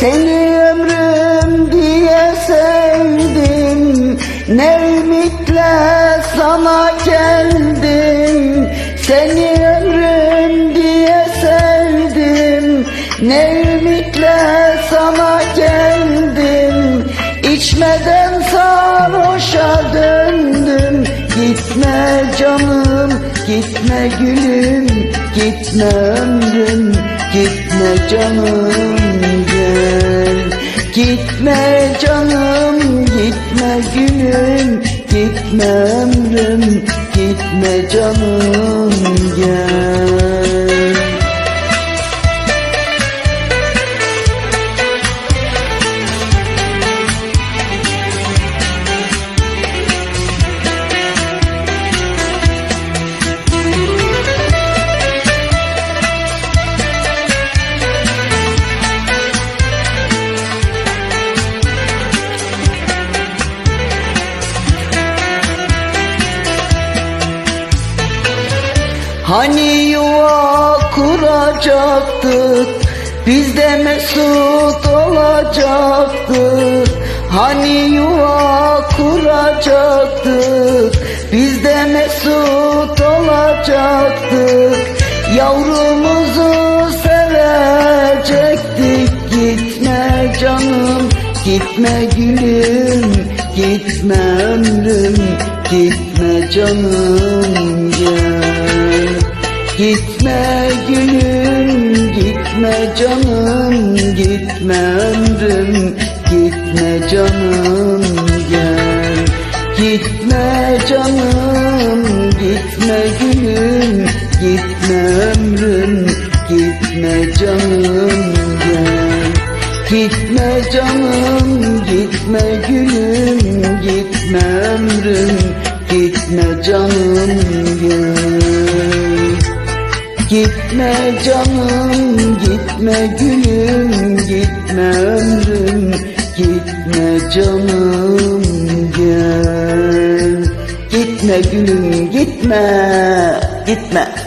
Seni ömrüm diye sevdim. Ne ümitle sana geldim. Seni ömrüm diye sevdim. Ne ümitle sana geldim. İçmeden sarhoşa döndüm. Gitme canım, gitme gülüm. Gitme ömrüm, gitme canım gitme gülüm Gitme ömrüm, gitme canım gel Hani yuva kuracaktık Biz de mesut olacaktık. Hani yuva kuracaktık Biz de mesut olacaktık. Yavrumuzu sevecektik Gitme canım, gitme gülüm Gitme ömrüm, gitme canım Gitme gülüm, gitme canım, gitme ömrüm, gitme canım gel. Gitme canım, gitme gülüm, gitme ömrüm, gitme canım gel. Gitme canım, gitme gülüm, gitme ömrüm, gitme canım Gitme canım, gitme gülüm, gitme ömrüm, gitme canım gel. Gitme gülüm, gitme, gitme.